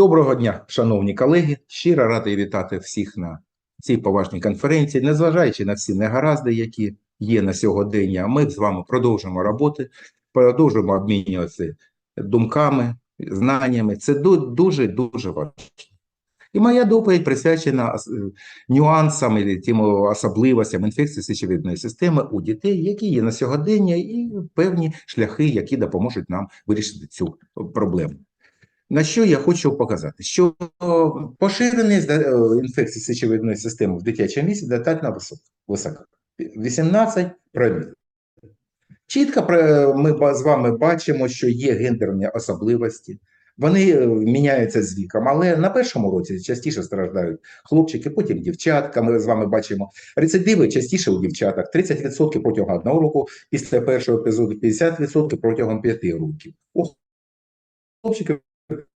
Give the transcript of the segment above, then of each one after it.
Доброго дня, шановні колеги. Щиро радий вітати всіх на цій поважній конференції. Незважаючи на всі негаразди, які є на сьогодення, ми з вами продовжимо роботи, продовжуємо обмінюватися думками, знаннями. Це дуже дуже важливо. І моя доповідь присвячена е, нюансам і тим особливостям інфекції сечовидної системи у дітей, які є на сьогодення, і певні шляхи, які допоможуть нам вирішити цю проблему. На що я хочу показати? Що поширеність е, інфекції сечовидної системи в дитячому віці достатньо висока. 18 проміл. Чітко ми з вами бачимо, що є гендерні особливості, вони е, міняються з віком, але на першому році частіше страждають хлопчики, потім дівчатка. Ми з вами бачимо рецидиви частіше у дівчаток, 30% протягом одного року, після першого епізоду 50% протягом 5 років. У хлопчиків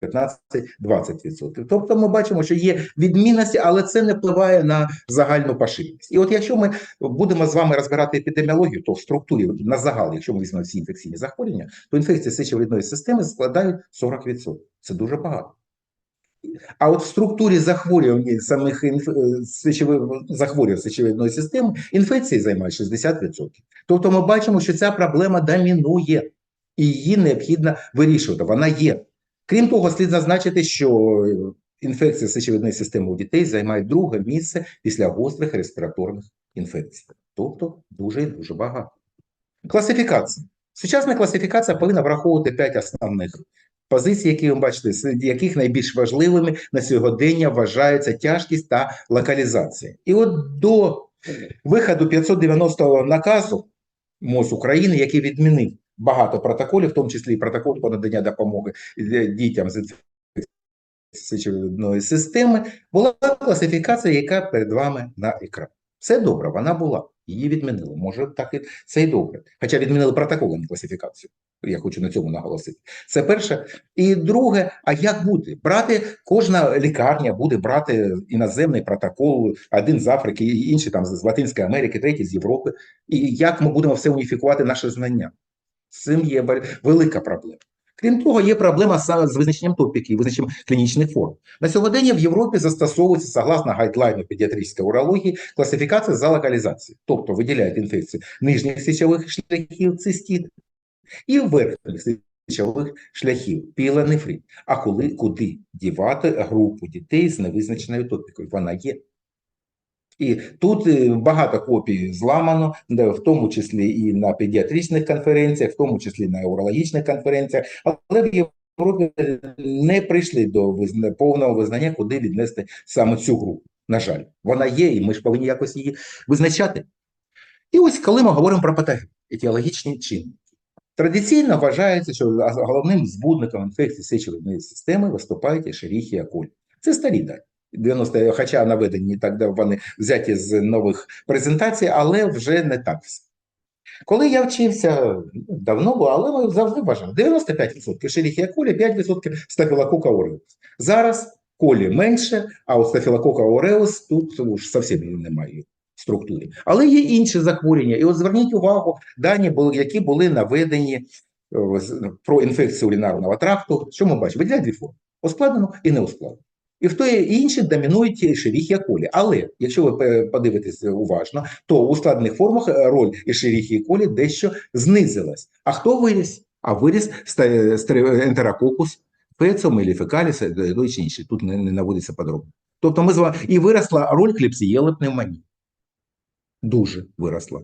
15-20%. Тобто ми бачимо, що є відмінності, але це не впливає на загальну поширеність. І от якщо ми будемо з вами розбирати епідеміологію, то в структурі на загал, якщо ми візьмемо всі інфекційні захворювання, то інфекції сечовидної системи складають 40%. Це дуже багато. А от в структурі захворювань самих інф... сечових захворювань сечовидної системи інфекції займають 60%. Тобто ми бачимо, що ця проблема домінує, і її необхідно вирішувати. Вона є. Крім того, слід зазначити, що інфекція сечовидної системи у дітей займає друге місце після гострих респіраторних інфекцій. Тобто дуже і дуже багато. Класифікація. Сучасна класифікація повинна враховувати п'ять основних позицій, які ви бачите, серед яких найбільш важливими на сьогодення вважаються тяжкість та локалізація. І от до виходу 590-го наказу МОЗ України, який відмінив багато протоколів, в тому числі і протокол по наданню допомоги дітям з сечовидної системи, була класифікація, яка перед вами на екрані. Все добре, вона була. Її відмінили. Може, так і це і добре. Хоча відмінили протокол, а не класифікацію. Я хочу на цьому наголосити. Це перше. І друге, а як бути? Брати кожна лікарня буде брати іноземний протокол, один з Африки, інший там з Латинської Америки, третій з Європи. І як ми будемо все уніфікувати наше знання? З цим є велика проблема. Крім того, є проблема з визначенням топіків, визначенням клінічних форм. На сьогодні в Європі застосовується согласно гайдлайну педіатричної урології класифікація за локалізацією, тобто виділяють інфекцію нижніх сечових шляхів цистіт і верхніх сечових шляхів пілонефрит. А коли куди дівати групу дітей з невизначеною топікою? Вона є. І тут е, багато копій зламано, в тому числі і на педіатричних конференціях, в тому числі на урологічних конференціях, але в Європі не прийшли до повного визнання, куди віднести саме цю групу. На жаль, вона є, і ми ж повинні якось її визначати. І ось коли ми говоримо про патоген, етіологічні чинники. Традиційно вважається, що головним збудником інфекції сечовидної системи виступають ешеріхія колі. Це старі дані. 90 хоча наведені так вони взяті з нових презентацій, але вже не так все. Коли я вчився ну, давно було, але ми завжди вважали 95% шеріхія колі, 5% стафілокока ореус. Зараз колі менше, а у стафілокока ореус тут уж зовсім немає в структурі. Але є інші захворювання. І от зверніть увагу, дані, які були наведені е, про інфекцію урінарного тракту. Що ми бачимо? Виділяють дві форми: ускладнену і неускладнену. І в той і інші домінують шеріхія колі. Але якщо ви подивитесь уважно, то у складних формах е, роль шеріхії колі дещо знизилась. А хто виріс? А виріс ентерококус, фекаліс, ну і інші. Тут не, не наводиться подробно. Тобто ми з вами і виросла роль кліпсієли пневмонії. Дуже виросла.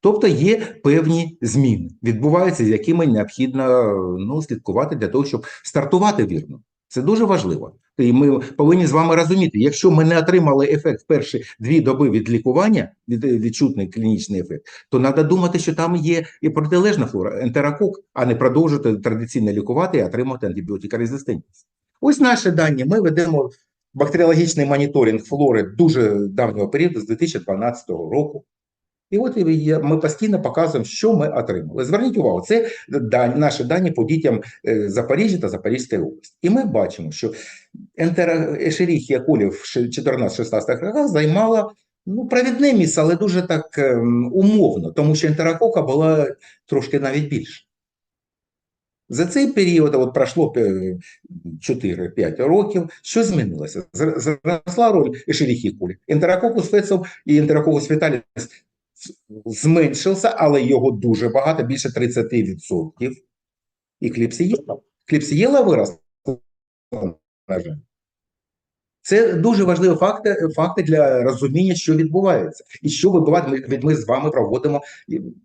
Тобто є певні зміни, відбуваються, з якими необхідно ну, слідкувати для того, щоб стартувати вірно. Це дуже важливо. І ми повинні з вами розуміти, якщо ми не отримали ефект перші дві доби від лікування, від відчутний клінічний ефект, то треба думати, що там є і протилежна флора, ентерокок, а не продовжувати традиційно лікувати і отримати антибіотикорезистентність. Ось наші дані. Ми ведемо бактеріологічний моніторинг флори дуже давнього періоду з 2012 року. І от ми постійно показуємо, що ми отримали. Зверніть увагу, це дані, наші дані по дітям е, Запоріжжя та Запорізької області. І ми бачимо, що Ешеріхія колі в 14-16 роках займала ну, провідне місце, але дуже так ем, умовно, тому що ентерокока була трошки навіть більше. За цей період, от пройшло е, 4-5 років, що змінилося? Зросла роль ешеріхікулі. Ентерококус фецов і ентерококус феталіс зменшився, але його дуже багато, більше 30%. І кліпсієла. Кліпсієла виросла. Це дуже важливі факти, факти для розуміння, що відбувається, і що вибивати. Ми з вами проводимо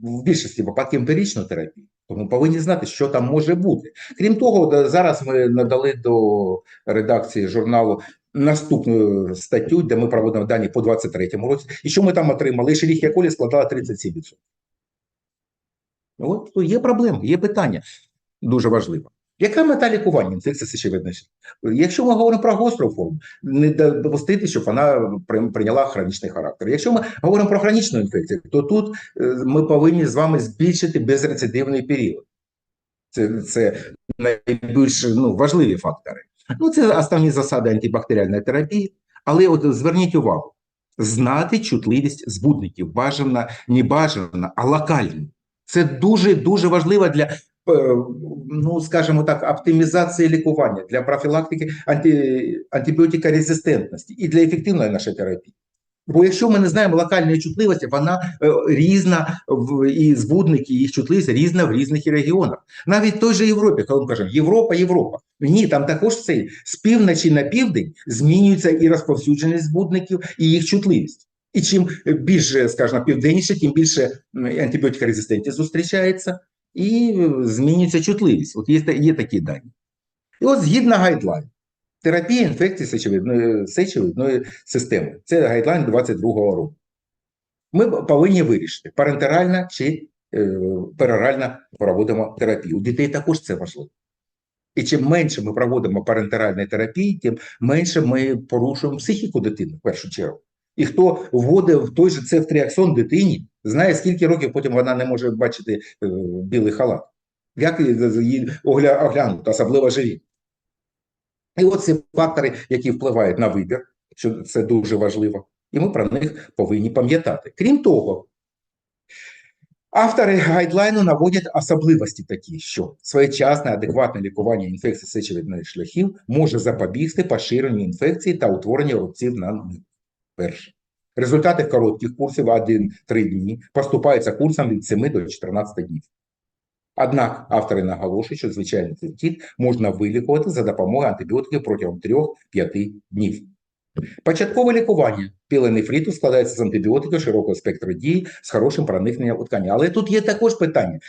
в більшості випадків емпіричну терапію. Тому повинні знати, що там може бути. Крім того, зараз ми надали до редакції журналу наступну статтю, де ми проводимо дані по 23-му році. І що ми там отримали? Шеріхія колі складала 37%. От є проблема, є питання дуже важливе. Яка мета лікування інфекції сечовидної? Якщо ми говоримо про гостру форму, не допустити, щоб вона прийняла хронічний характер. Якщо ми говоримо про хронічну інфекцію, то тут е, ми повинні з вами збільшити безрецидивний період. Це, це найбільш ну, важливі фактори. Ну, це основні засади антибактеріальної терапії. Але от зверніть увагу: знати чутливість збудників, бажана, не бажана, а локально. Це дуже дуже важливо для, е, ну скажімо так, оптимізації лікування, для профілактики анти, антибіотикорезистентності і для ефективної нашої терапії. Бо якщо ми не знаємо локальної чутливості, вона е, різна в і збудники, і їх чутливість різна в різних регіонах. Навіть в той же Європі, коли ми кажемо Європа, Європа. Ні, там також цей з півночі на південь змінюється і розповсюдженість збудників, і їх чутливість. І чим більше, скажімо, південніше, тим більше м, антибіотикорезистентність зустрічається і е, змінюється чутливість. От є, є такі дані. І от згідно гайдлайн, терапія інфекції сечовидної, сечовидної системи. Це гайдлайн 22-го року. Ми повинні вирішити, парентеральна чи е, перорально проводимо терапію. У дітей також це важливо. І чим менше ми проводимо парентеральної терапії, тим менше ми порушуємо психіку дитини в першу чергу. І хто вводить в той же цефтріаксон дитині, знає, скільки років потім вона не може бачити е, білий халат. Як її оглянути, особливо живі. І от ці фактори, які впливають на вибір, що це дуже важливо, і ми про них повинні пам'ятати. Крім того, автори гайдлайну наводять особливості такі, що своєчасне адекватне лікування інфекції сечовидних шляхів може запобігти поширенню інфекції та утворенню рубців на них. Перше. Результати коротких курсів 1-3 дні поступаються курсом від 7 до 14 днів. Однак автори наголошують, що звичайний цистит можна вилікувати за допомогою антибіотиків протягом 3-5 днів. Початкове лікування піленефриту складається з антибіотиків широкого спектру дії з хорошим проникненням у ткані. Але тут є також питання.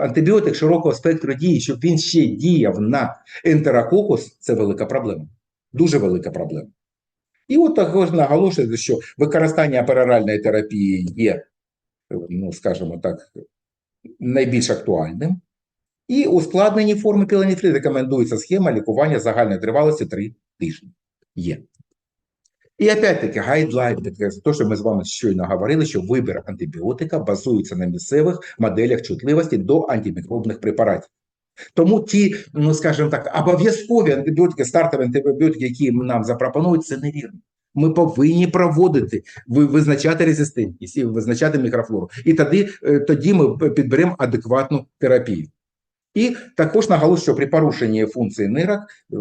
Антибіотик широкого спектру дії, щоб він ще діяв на ентерококус, це велика проблема. Дуже велика проблема. І от також наголошується, що використання пероральної терапії є, ну скажімо так, найбільш актуальним. І ускладнені форми піленіфриту рекомендується схема лікування загальної тривалості 3 тижні. Є. І опять-таки гайдлайн підкреслює те, що ми з вами щойно говорили, що вибір антибіотика базується на місцевих моделях чутливості до антимікробних препаратів. Тому ті, ну скажімо так, обов'язкові антибіотики, стартові антибіотики, які нам запропонують, це невірно. Ми повинні проводити, визначати резистентність і визначати мікрофлору. І тоді, е, тоді ми підберемо адекватну терапію. І також наголошую, що при порушенні функції нирок е,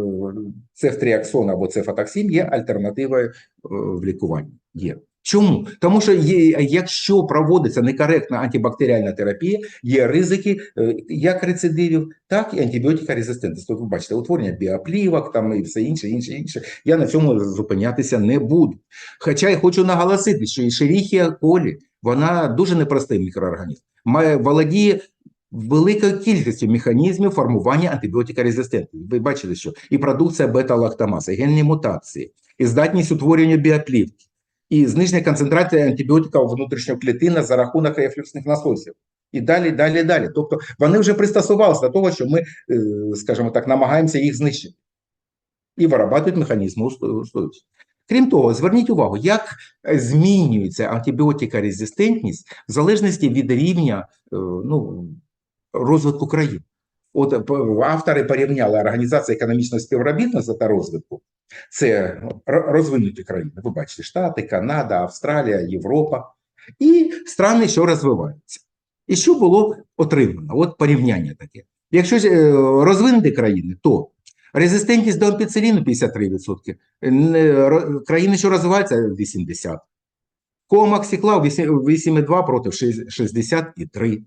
цефтріаксон або цефатоксин є альтернативою е, в лікуванні. Є. Чому? Тому що є, якщо проводиться некоректна антибактеріальна терапія, є ризики е, як рецидивів, так і антибіотикорезистентності. Тобто, ви бачите, утворення біоплівок там і все інше, інше, інше. Я на цьому зупинятися не буду. Хоча я хочу наголосити, що і шеріхія колі, вона дуже непростий мікроорганізм. Має володіє великою кількістю механізмів формування антибіотикорезистентності. Ви бачите, що і продукція бета-лактамаза, генні мутації, і здатність утворення біоплівки, і зниження концентрації антибіотика у внутрішньоклітина за рахунок рефлюксних насосів. І далі, далі, далі. Тобто вони вже пристосувалися до того, що ми, е, скажімо так, намагаємося їх знищити і вирабатують механізми устойчивості. Крім того, зверніть увагу, як змінюється антибіотикорезистентність в залежності від рівня е, ну, розвитку країн. От е, автори порівняли Організацію економічного співробітництва та розвитку. Це ну, розвинуті країни. Ви бачите, Штати, Канада, Австралія, Європа і страни, що розвиваються. І що було отримано? От порівняння таке. Якщо е, розвинуті країни, то резистентність до ампіциліну 53%, країни, що розвиваються, 80%. Коомаксіклав 8,2 проти 63.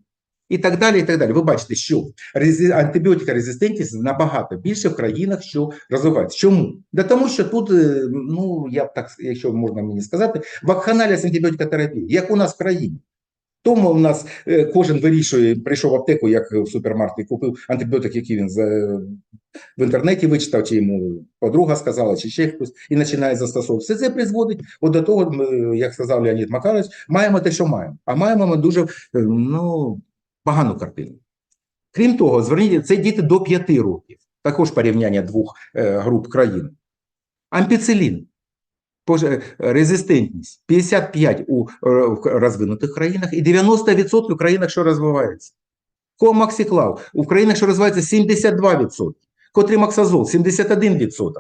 І так далі, і так далі. Ви бачите, що рези- антибіотикорезистентність набагато більше в країнах, що розвиваються. Чому? Да тому що тут, е, ну я б так, якщо можна мені сказати, вакханалія з антибіотикотерапії, як у нас в країні. Тому у нас е, кожен вирішує, прийшов в аптеку, як в супермаркеті, купив антибіотик, який він в інтернеті вичитав, чи йому подруга сказала, чи ще хтось, і починає застосовувати. Все це призводить от до того, як сказав Леонід Макарович, маємо те, що маємо. А маємо ми дуже е, ну, погану картину. Крім того, зверніть, це діти до 5 років. Також порівняння двох е, груп країн. Ампіцилін. Е, Резистентність 55 у е, розвинутих країнах і 90% в країнах, що розвиваються. Комаксіклав у країнах, що розвиваються 72%. Котрімаксазол 71%.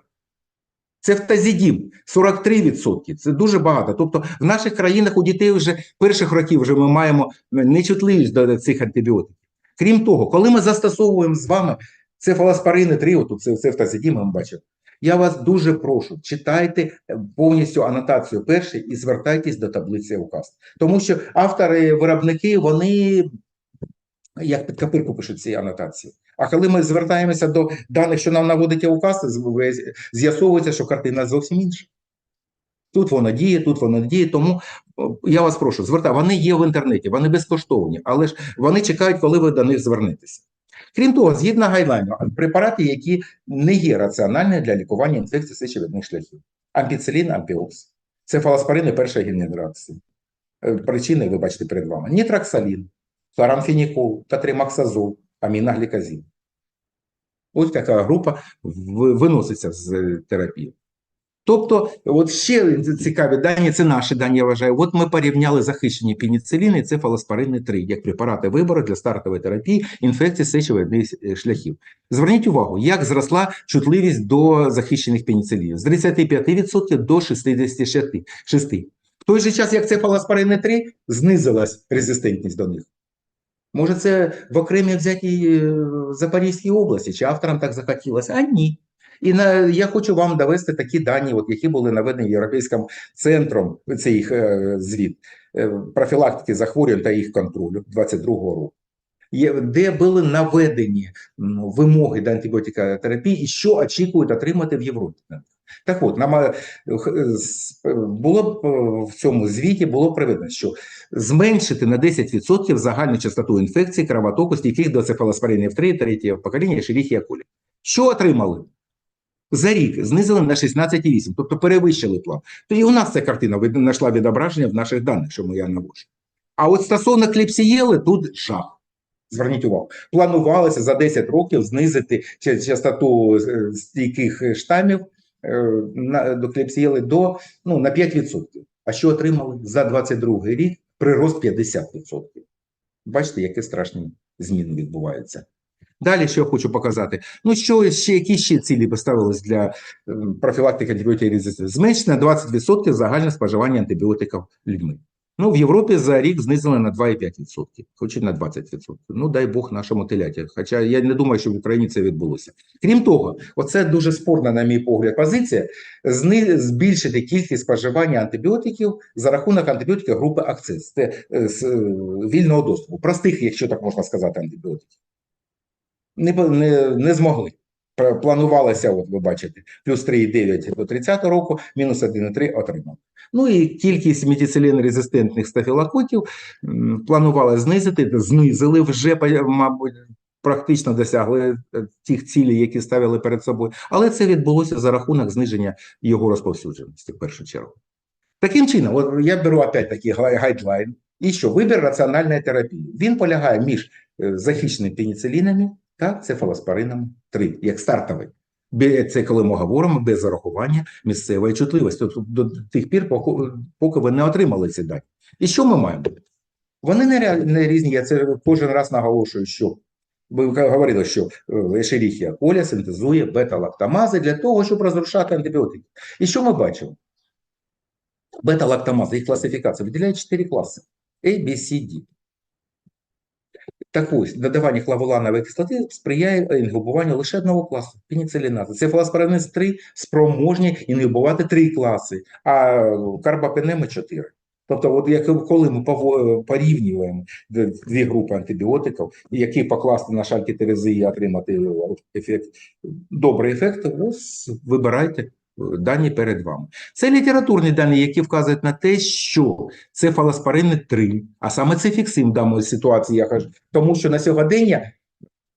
Цефтазідім 43%. Це дуже багато. Тобто в наших країнах у дітей вже перших років вже ми маємо нечутливість до цих антибіотиків. Крім того, коли ми застосовуємо з вами цефалоспорини 3, отут це цефтазідім, ми бачимо, я вас дуже прошу, читайте е, повністю анотацію перший і звертайтесь до таблиці указ. Тому що автори, виробники, вони як під копирку пишуть ці анотації. А коли ми звертаємося до даних, що нам наводить указ, з'ясовується, що картина зовсім інша. Тут воно діє, тут воно діє. Тому я вас прошу, звертайте. Вони є в інтернеті, вони безкоштовні, але ж вони чекають, коли ви до них звернетеся. Крім того, згідно гайдлайну, препарати, які не є раціональні для лікування інфекцій сечовидних шляхів. Ампіцилін, ампіокс, це цефалоспорини першої генерації. Е, Причини ви бачите перед вами: нітроксалін, хлорамфенікол, катримаксазол, аміноглікозин. Ось така група виноситься з е, терапії. Тобто, от ще цікаві дані, це наші дані, я вважаю. От ми порівняли захищені пеніциліни і цефалоспорини 3 як препарати вибору для стартової терапії інфекцій сечовидних е, шляхів. Зверніть увагу, як зросла чутливість до захищених пеніцилінів з 35% до 66%. В той же час, як цефалоспорини 3, знизилась резистентність до них. Може, це в окремій взятій е, Запорізькій області, чи авторам так захотілося? А ні. І на, я хочу вам довести такі дані, от, які були наведені Європейським центром, це е, звіт, е, профілактики захворювань та їх контролю 22-го року, де були наведені вимоги до антибіотикотерапії і що очікують отримати в Європі. Так от, нам е, е, е, було б в цьому звіті було приведено, що зменшити на 10% загальну частоту інфекцій кровотоку стійких до цефалоспоринів 3, третього покоління Шеріхія колі. Що отримали? За рік знизили на 16,8, тобто перевищили план. То і у нас ця картина знайшла відображення в наших даних, що я наводжу. А от стосовно кліпсієли, тут жах. Зверніть увагу, планувалося за 10 років знизити частоту стійких штамів е, на, до ну, на 5%. А що отримали за 22 рік? Прирост 50%. Бачите, які страшні зміни відбуваються. Далі, що я хочу показати. Ну, що ще, які ще цілі поставились для ем, профілактики антибіотикорезистентності? резистенції? на 20% загальне споживання антибіотиків людьми. Ну, в Європі за рік знизили на 2,5%, хоч і на 20%. Ну, дай Бог нашому теляті. Хоча я не думаю, що в Україні це відбулося. Крім того, оце дуже спорна, на мій погляд, позиція збільшити кількість споживання антибіотиків за рахунок антибіотиків групи акцес, це е, з е, вільного доступу, простих, якщо так можна сказати, антибіотиків не, не, не змогли. Планувалося, от ви бачите, плюс 3,9 до 30-го року, мінус 1,3 отримав. Ну і кількість медицилін-резистентних стафілококів планували знизити, знизили вже, мабуть, практично досягли е, тих цілей, які ставили перед собою. Але це відбулося за рахунок зниження його розповсюдженості в першу чергу. Таким чином, от я беру опять такий гайдлайн. І що вибір раціональної терапії. Він полягає між е, захищеними пеніцилінами та цефалоспоринами 3, як стартовий. Це коли ми говоримо без зарахування місцевої чутливості. Тобто до тих пір, поки, ви не отримали ці дані. І що ми маємо? Вони не, різні. Я це кожен раз наголошую, що ви говорили, що ешеріхія коля синтезує бета-лактамази для того, щоб розрушати антибіотики. І що ми бачимо? Бета-лактамази, їх класифікація виділяє 4 класи: A, B, C, D. Так ось, додавання хлавуланової кислоти сприяє інгибуванню лише одного класу пеніциліназу. Це фласпариниз 3 спроможні інгибувати три класи, а карбапенеми 4. Тобто, от як коли ми порівнюємо дві групи антибіотиків, які покласти на шальки терези і отримати ефект, добрий ефект, ось вибирайте дані перед вами. Це літературні дані, які вказують на те, що це фалоспарини 3, а саме це фіксим в даної ситуації, я кажу, тому що на сьогодення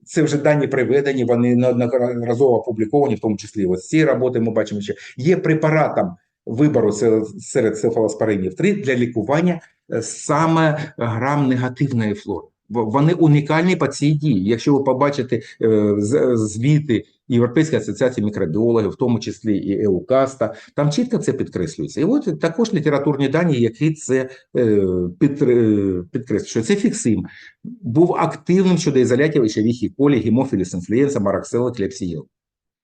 це вже дані приведені, вони неодноразово опубліковані, в тому числі ось ці роботи ми бачимо, що є препаратом вибору се- серед цефалоспоринів 3 для лікування е, саме грам негативної флори. Вони унікальні по цій дії. Якщо ви побачите е, звіти Європейської асоціації мікробіологів, в тому числі і ЕУКАСТа, там чітко це підкреслюється. І от також літературні дані, які це е, е, підкреслюють, що це фіксим був активним щодо ізолятів ішевіхі колі, гемофіліс інфлюенса, мараксела, клепсієл.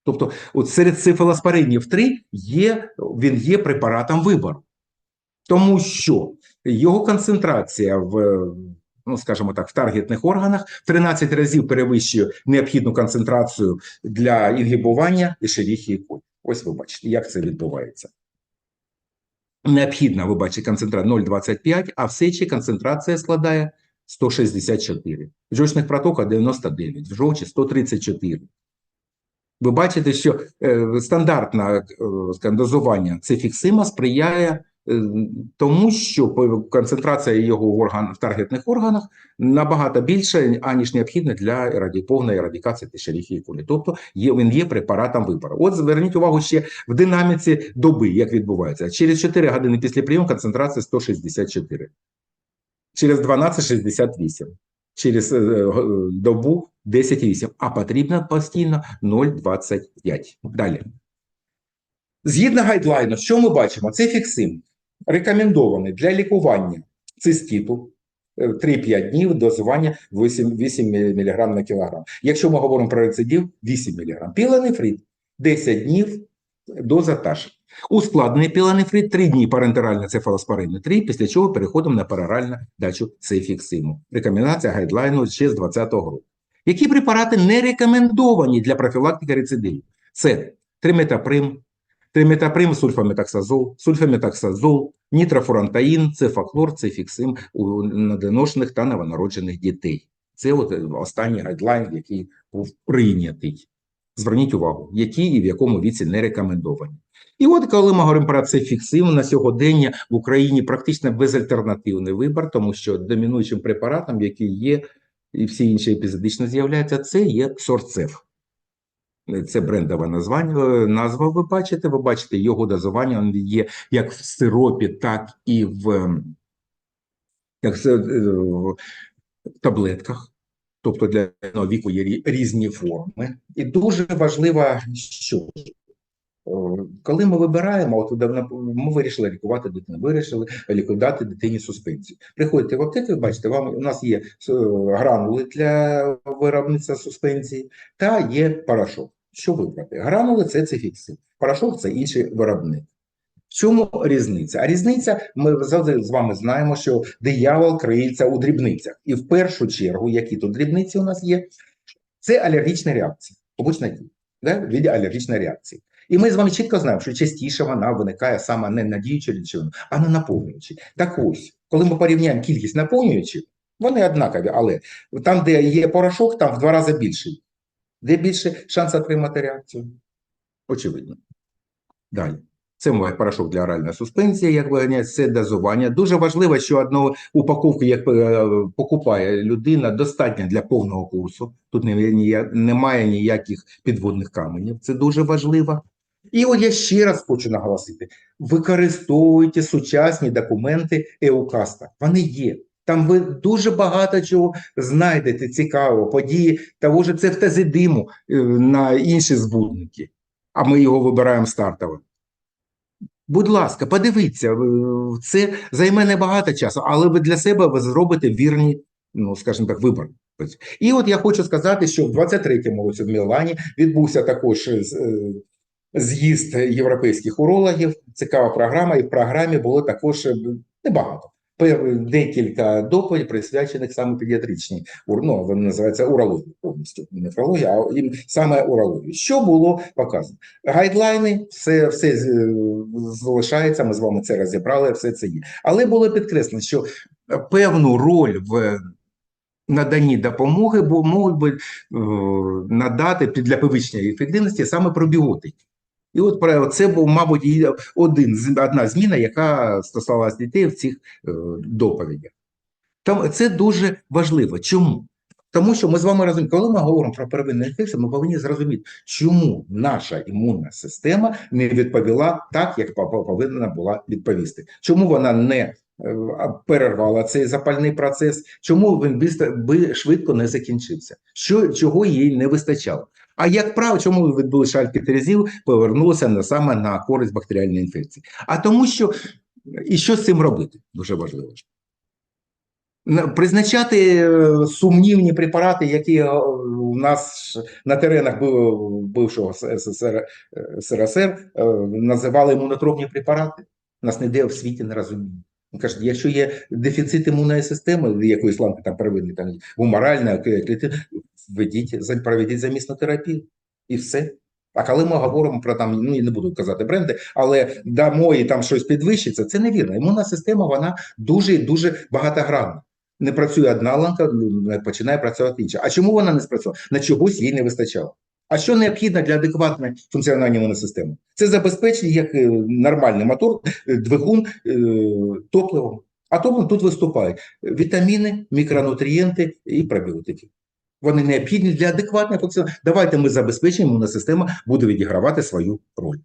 Тобто, от серед цифалоспоринів 3 є, він є препаратом вибору. Тому що його концентрація в, ну скажімо так, в таргетних органах в 13 разів перевищує необхідну концентрацію для інгибування ішевіхі і колі. Ось ви бачите, як це відбувається. Необхідна, ви бачите, концентрація 0,25, а в сечі концентрація складає 164. В жовчних протоках 99, в жовчі 134. Ви бачите, що е, стандартне е, дозування цифіксима сприяє тому, що концентрація його в, орган, в таргетних органах набагато більша, аніж необхідна для раді, повної ерадикації тишеріхії кулі. Тобто є, він є препаратом вибору. От зверніть увагу ще в динаміці доби, як відбувається. Через 4 години після прийому концентрація 164. Через 12 – 68. Через е, добу 10,8, а потрібно постійно 0,25. Далі. Згідно гайдлайну, що ми бачимо? Це фіксим рекомендований для лікування цистіту е, 3-5 днів дозування 8, 8 мг на кілограм. Якщо ми говоримо про рецидив, 8 мг. Піленефрит 10 днів доза та. Ускладнений піленефрит 3 дні парентеральна цефалоспорин 3, після чого переходимо на параральну дачу цефіксиму. Рекомендація гайдлайну ще з 2020 року. Які препарати не рекомендовані для профілактики рецидивів? Це триметаприм, триметаприм, сульфаметаксазол, нітрофурантаїн, цефаклор, цефіксим у недоношених та новонароджених дітей. Це от е, останній гайдлайн, який був прийнятий. Зверніть увагу, які і в якому віці не рекомендовані. І от коли ми говоримо про цефіксим, на сьогодення в Україні практично безальтернативний вибір, тому що домінуючим препаратом, який є, і всі інші епізодично з'являються, це є сорцеф. Це брендове названня, назва ви бачите, ви бачите його дозування, він є як в сиропі, так і в, як е, в таблетках. Тобто для віку є різні форми. І дуже важливо, що е, коли ми вибираємо, от ми вирішили лікувати дитину, вирішили лікувати дитині суспензію. Приходите в аптеку, бачите, вам у нас є е, гранули для виробництва суспензії та є порошок. Що вибрати? Гранули це цифіксин, порошок це інший виробник. В чому різниця? А різниця, ми завжди з вами знаємо, що диявол криється у дрібницях. І в першу чергу, які тут дрібниці у нас є, це алергічна реакція, побочна дія, да? в алергічної реакції. І ми з вами чітко знаємо, що частіше вона виникає саме не на діючу речовину, а на наповнюючі. Так ось, коли ми порівняємо кількість наповнюючих, вони однакові, але там, де є порошок, там в два рази більший. Де більше шанс отримати реакцію? Очевидно. Далі. Це має порошок для оральної суспензії, як виганяється, це дозування. Дуже важливо, що одну упаковку, як е, покупає людина, достатньо для повного курсу. Тут немає ніяких підводних каменів. Це дуже важливо. І от я ще раз хочу наголосити: використовуйте сучасні документи ЕУКАСТа. Вони є. Там ви дуже багато чого знайдете цікавого, події того ж цефтазидиму е, на інші збудники, а ми його вибираємо стартовим. Будь ласка, подивіться, е, це займе небагато часу, але ви для себе ви зробите вірні, ну скажімо так, вибір. І от я хочу сказати, що в 23-му році в Мілані відбувся також е, з'їзд європейських урологів. Цікава програма, і в програмі було також небагато. Декілька доповідей присвячених саме педіатричній ур- ну, вони називаються урології повністю, не нефрологія, а їм саме урології. Що було показано? Гайдлайни, все, все залишається. Ми з вами це розібрали, все це є. Але було підкреслено, що певну роль в наданні допомоги, бо можуть би е, надати для підвищення ефективності саме пробіотики. І от це був, мабуть, один одна зміна, яка стосувалася дітей в цих е, доповідях. Там це дуже важливо. Чому? Тому що ми з вами розуміємо, коли ми говоримо про первинну інфекцію, ми повинні зрозуміти, чому наша імунна система не відповіла так, як повинна була відповісти. Чому вона не е, перервала цей запальний процес, чому він швидко не закінчився, що, чого їй не вистачало. А як правило, чому відбули шальки терезів, повернулося на саме на користь бактеріальної інфекції? А тому, що і що з цим робити? Дуже важливо. Призначати е, сумнівні препарати, які е, у нас на теренах бив- бившого СССР, е, СРСР е, називали імунотропні препарати. Нас ніде в світі не розуміють. Він каже, якщо є дефіцит імунної системи, якоїсь ламки там первинної, там гуморальна, клітина, введіть, проведіть замісну терапію. І все. А коли ми говоримо про там, ну я не буду казати бренди, але дамо і там щось підвищиться, це невірно. Імунна система вона дуже і дуже багатогранна. Не працює одна ланка, починає працювати інша. А чому вона не спрацювала? На чогось їй не вистачало. А що необхідно для адекватного функціонування імунної системи? Це забезпечення як е, нормальний мотор, е, двигун е, топливом. А топливом тут виступають вітаміни, мікронутрієнти і пробіотики. Вони необхідні для адекватного функціонування. Давайте ми забезпечимо, імунна система буде відігравати свою роль.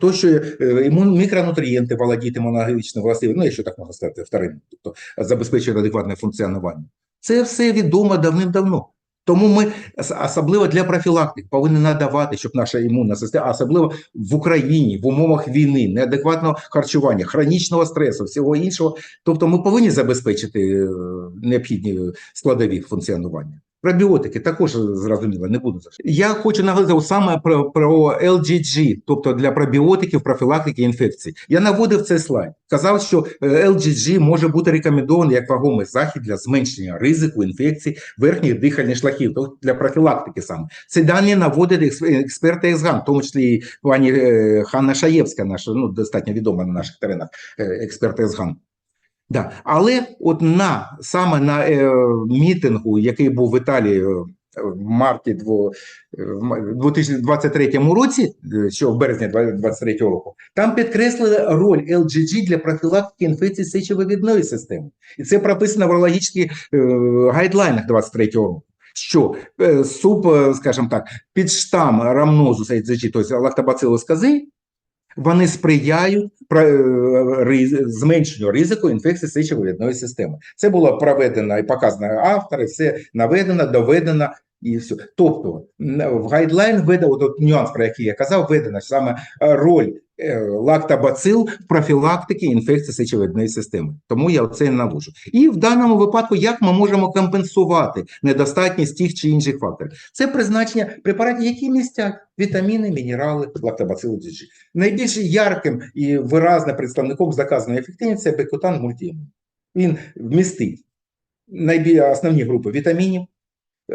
То, що імун, мікронутрієнти володіють імунологічними властивостями, ну, якщо так можна сказати, вторинно, тобто забезпечує адекватне функціонування. Це все відомо давним-давно. Тому ми особливо для профілактик повинні надавати, щоб наша імунна система, особливо в Україні, в умовах війни, неадекватного харчування, хронічного стресу, всього іншого. Тобто ми повинні забезпечити е, необхідні складові функціонування. Пробіотики також зрозуміло, не буду. Я хочу наголосити саме про, про LGG, тобто для пробіотиків, профілактики інфекцій. Я наводив цей слайд. Казав, що е, LGG може бути рекомендований як вагомий захід для зменшення ризику інфекцій верхніх дихальних шляхів, тобто для профілактики саме. Ці дані наводять експерти СГАН, в тому числі і пані е, Ханна Шаєвська, наша ну достатньо відома на наших теренах е, експерт СГАН. Да. Але от на саме на е, мітингу, який був в Італії е, в марті дво- е, в ма- 2023 році, е, що в березні 2023 року, там підкреслили роль LGG для профілактики інфекцій сечовивідної системи. І це прописано в урологічних е, гайдлайнах 23 року. Що суп, скажімо так, під штам рамнозу LGG, тобто лактобацилус кази, вони сприяють е, зменшенню ризику інфекції сечовидної системи. Це було проведено і показано автори, все наведено, доведено і все. Тобто в гайдлайн веде от нюанс, про який я казав, введена саме е, роль лактобацил в профілактиці інфекції сечовидної системи. Тому я це наводжу. І в даному випадку, як ми можемо компенсувати недостатність тих чи інших факторів? Це призначення препаратів, які містять вітаміни, мінерали, лактобацилу GG. Найбільш ярким і виразним представником заказаної ефективності це бекутан мультіімун. Він вмістить найбільш основні групи вітамінів,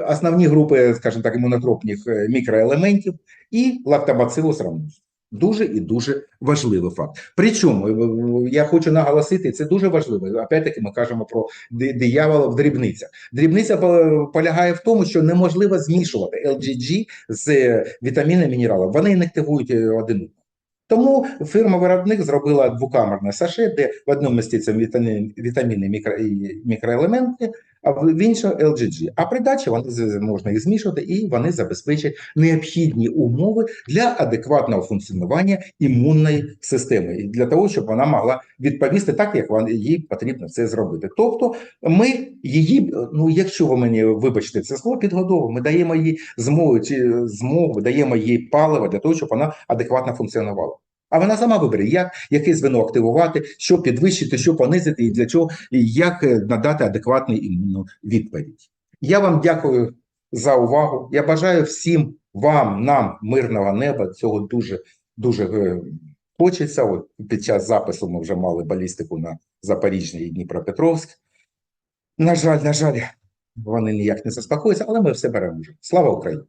основні групи, скажімо так, імунотропних е, мікроелементів і лактобацилус рамнус. Дуже і дуже важливий факт. Причому е, я хочу наголосити, це дуже важливо. Опять-таки ми кажемо про ди- диявола в дрібницях. Дрібниця полягає в тому, що неможливо змішувати LGG з вітамінами мінералами. Вони інактивують е, один. Тому фірма-виробник зробила двокамерне саше, де в одному містяться вітаміни, мікро, і мікроелементи, в іншому LGG. А при дачі вони можна їх змішувати, і вони забезпечать необхідні умови для адекватного функціонування імунної системи, і для того, щоб вона могла відповісти так, як вон- їй потрібно це зробити. Тобто, ми її, ну якщо ви мені вибачте це слово, підгодовуємо, ми даємо їй змогу чи змогу, даємо їй паливо для того, щоб вона адекватно функціонувала. А вона сама вибере, як яке звено активувати, що підвищити, що понизити, і для чого, і як е, надати адекватну імунну відповідь. Я вам дякую за увагу. Я бажаю всім вам, нам, мирного неба, цього дуже, дуже е, хочеться. От під час запису ми вже мали балістику на Запоріжжя і Дніпропетровськ. На жаль, на жаль, вони ніяк не заспокоюються, але ми все беремо. Слава Україні!